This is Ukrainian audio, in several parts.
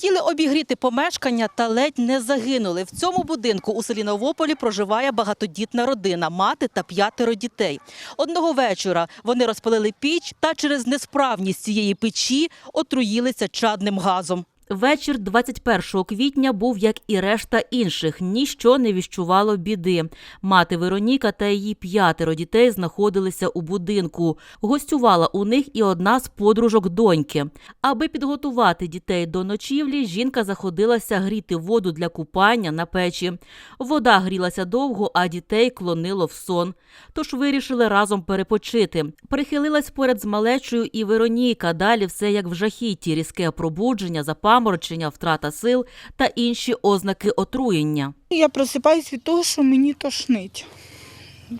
Хотіли обігріти помешкання та ледь не загинули. В цьому будинку у селі Новополі проживає багатодітна родина, мати та п'ятеро дітей. Одного вечора вони розпалили піч та через несправність цієї печі отруїлися чадним газом. Вечір 21 квітня був, як і решта інших, ніщо не віщувало біди. Мати Вероніка та її п'ятеро дітей знаходилися у будинку. Гостювала у них і одна з подружок доньки. Аби підготувати дітей до ночівлі, жінка заходилася гріти воду для купання на печі. Вода грілася довго, а дітей клонило в сон. Тож вирішили разом перепочити. Прихилилась поряд з малечою і Вероніка. Далі все як в жахіті: різке пробудження, запаморочення, втрата сил та інші ознаки отруєння. Я просипаюсь від того, що мені тошнить.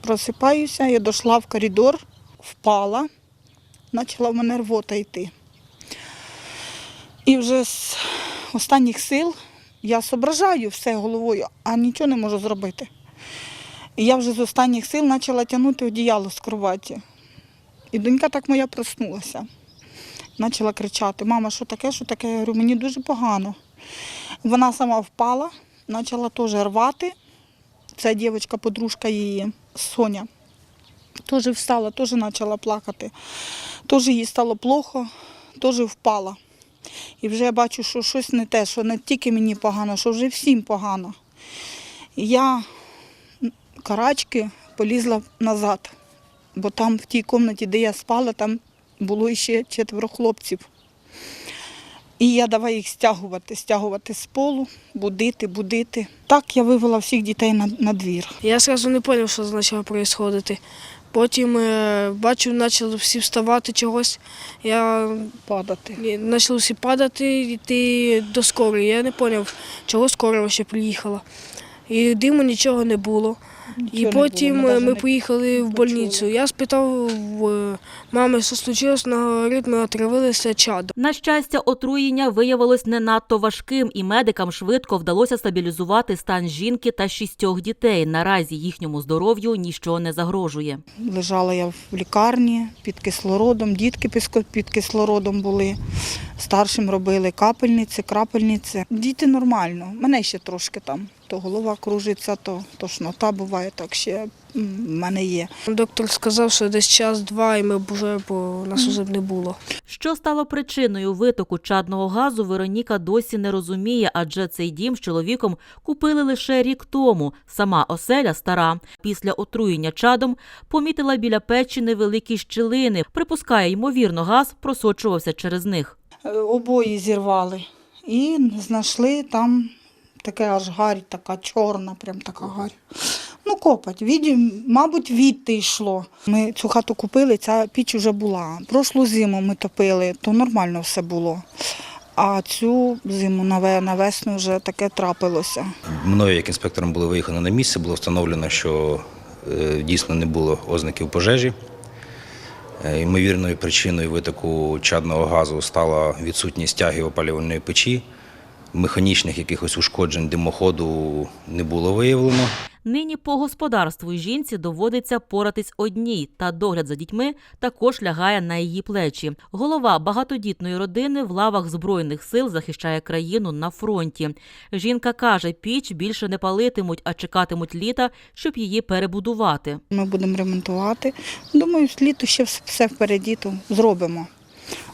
Просипаюся, я дійшла в коридор, впала, почала в мене рвота йти. І вже з останніх сил я зображаю все головою, а нічого не можу зробити. І я вже з останніх сил почала тягнути одіяло з кроваті. І донька так моя проснулася. Почала кричати: Мама, що таке, що таке? Я говорю, мені дуже погано. Вона сама впала, почала теж рвати. Ця дівчинка, подружка її, Соня, теж встала, теж почала плакати. Теж їй стало плохо, теж впала. І вже я бачу, що щось не те, що не тільки мені погано, що вже всім погано. Я карачки полізла назад, бо там в тій кімнаті, де я спала, там було ще четверо хлопців. І я давай їх стягувати, стягувати з полу, будити, будити. Так я вивела всіх дітей на, на двір. Я сразу не зрозумів, що почало відбуватися. Потім е, бачу, почали всі вставати чогось. Я Падати. почали всі падати, йти до скорої. Я не зрозумів, чого скора ще приїхала. І диму нічого не було. І потім ми е, ми поїхали в больницю. Я спитав в е, мами, що случилось, вона говорить, ми отравилися чадом. На щастя, отруєння виявилось не надто важким, і медикам швидко вдалося стабілізувати стан жінки та шістьох дітей. Наразі їхньому здоров'ю нічого не загрожує. Лежала я в лікарні під кислородом, дітки під кислородом були. Старшим робили капельниці, крапельниці. Діти нормально. Мене ще трошки там. То голова кружиться, то тошнота буває, так ще в мене є. Доктор сказав, що десь час-два, і ми вже, бо нас уже б не було. Що стало причиною витоку чадного газу, Вероніка досі не розуміє, адже цей дім з чоловіком купили лише рік тому. Сама оселя стара. Після отруєння чадом помітила біля печі невеликі щілини. Припускає, ймовірно, газ просочувався через них. Е, Обої зірвали і знайшли там таке аж гарь, така чорна, прям така гарь. Ну, копать, від, мабуть, відти йшло. Ми цю хату купили, ця піч вже була. Прошлу зиму ми топили, то нормально все було. А цю зиму на весну вже таке трапилося. Мною, як інспектором, було виїхано на місце, було встановлено, що е, дійсно не було ознаків пожежі. Е, Ймовірною причиною витоку чадного газу стала відсутність тяги опалювальної печі. Механічних якихось ушкоджень димоходу не було виявлено. Нині по господарству жінці доводиться поратись одній, та догляд за дітьми також лягає на її плечі. Голова багатодітної родини в лавах збройних сил захищає країну на фронті. Жінка каже, піч більше не палитимуть, а чекатимуть літа, щоб її перебудувати. Ми будемо ремонтувати. Думаю, літо ще все впереді, то зробимо.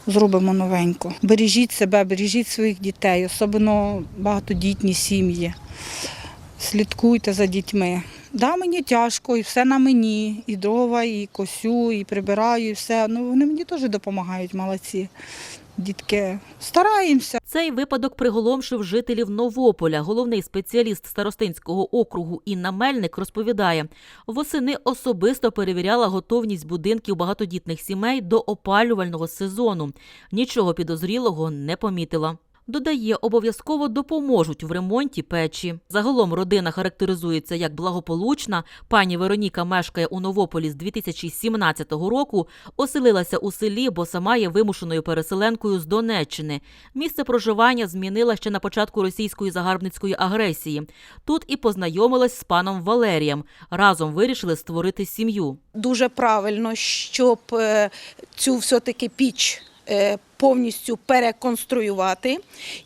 Зробимо новенько. Бережіть себе, бережіть своїх дітей, особливо багатодітні сім'ї. Слідкуйте за дітьми. Да, мені тяжко, і все на мені, і дрова, і косю, і прибираю, і все. Ну, вони мені теж допомагають, молодці. Дітки, стараємося. Цей випадок приголомшив жителів Новополя. Головний спеціаліст старостинського округу Інна Мельник розповідає, восени особисто перевіряла готовність будинків багатодітних сімей до опалювального сезону. Нічого підозрілого не помітила. Додає, обов'язково допоможуть в ремонті печі. Загалом родина характеризується як благополучна. Пані Вероніка мешкає у Новополі з 2017 року. Оселилася у селі, бо сама є вимушеною переселенкою з Донеччини. Місце проживання змінила ще на початку російської загарбницької агресії. Тут і познайомилась з паном Валерієм. Разом вирішили створити сім'ю. дуже правильно, щоб е, цю все-таки піч е, повністю переконструювати.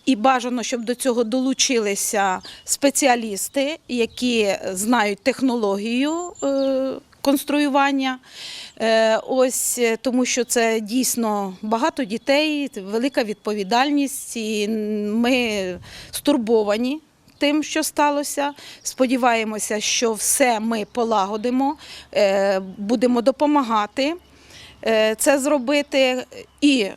І бажано, щоб до цього долучилися спеціалісти, які знають технологію е, конструювання. Е, Ось е, тому, що це дійсно багато дітей, велика відповідальність, і ми стурбовані тим, що сталося. Сподіваємося, що все ми полагодимо, е, будемо допомагати е, це зробити. І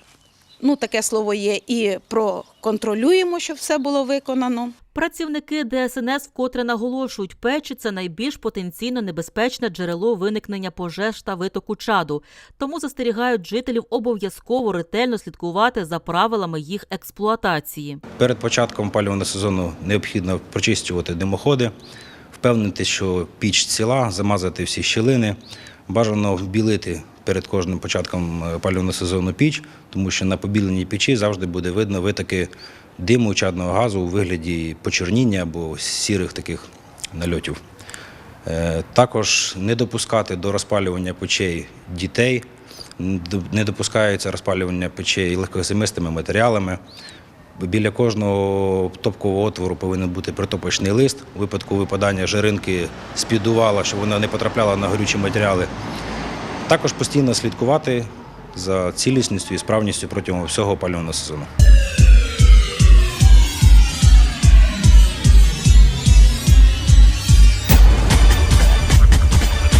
ну, таке слово є, і проконтролюємо, щоб все було виконано. Працівники ДСНС вкотре наголошують, печі це найбільш потенційно небезпечне джерело виникнення пожеж та витоку чаду. Тому застерігають жителів обов'язково ретельно слідкувати за правилами їх експлуатації. Перед початком опалювального сезону необхідно прочистювати димоходи, впевнити, що піч ціла, замазати всі щілини. Бажано вбілити перед кожним початком опалювального сезону піч, тому що на побіленій печі завжди буде видно витоки диму чадного газу у вигляді почорніння або сірих таких нальотів. Е, Також не допускати до розпалювання печей дітей, не допускається розпалювання печей легкозимистими матеріалами. Біля кожного топкового отвору повинен бути притопочний лист. У випадку випадання жиринки з-під щоб вона не потрапляла на горючі матеріали. Також постійно слідкувати за цілісністю і справністю протягом всього опалювального сезону.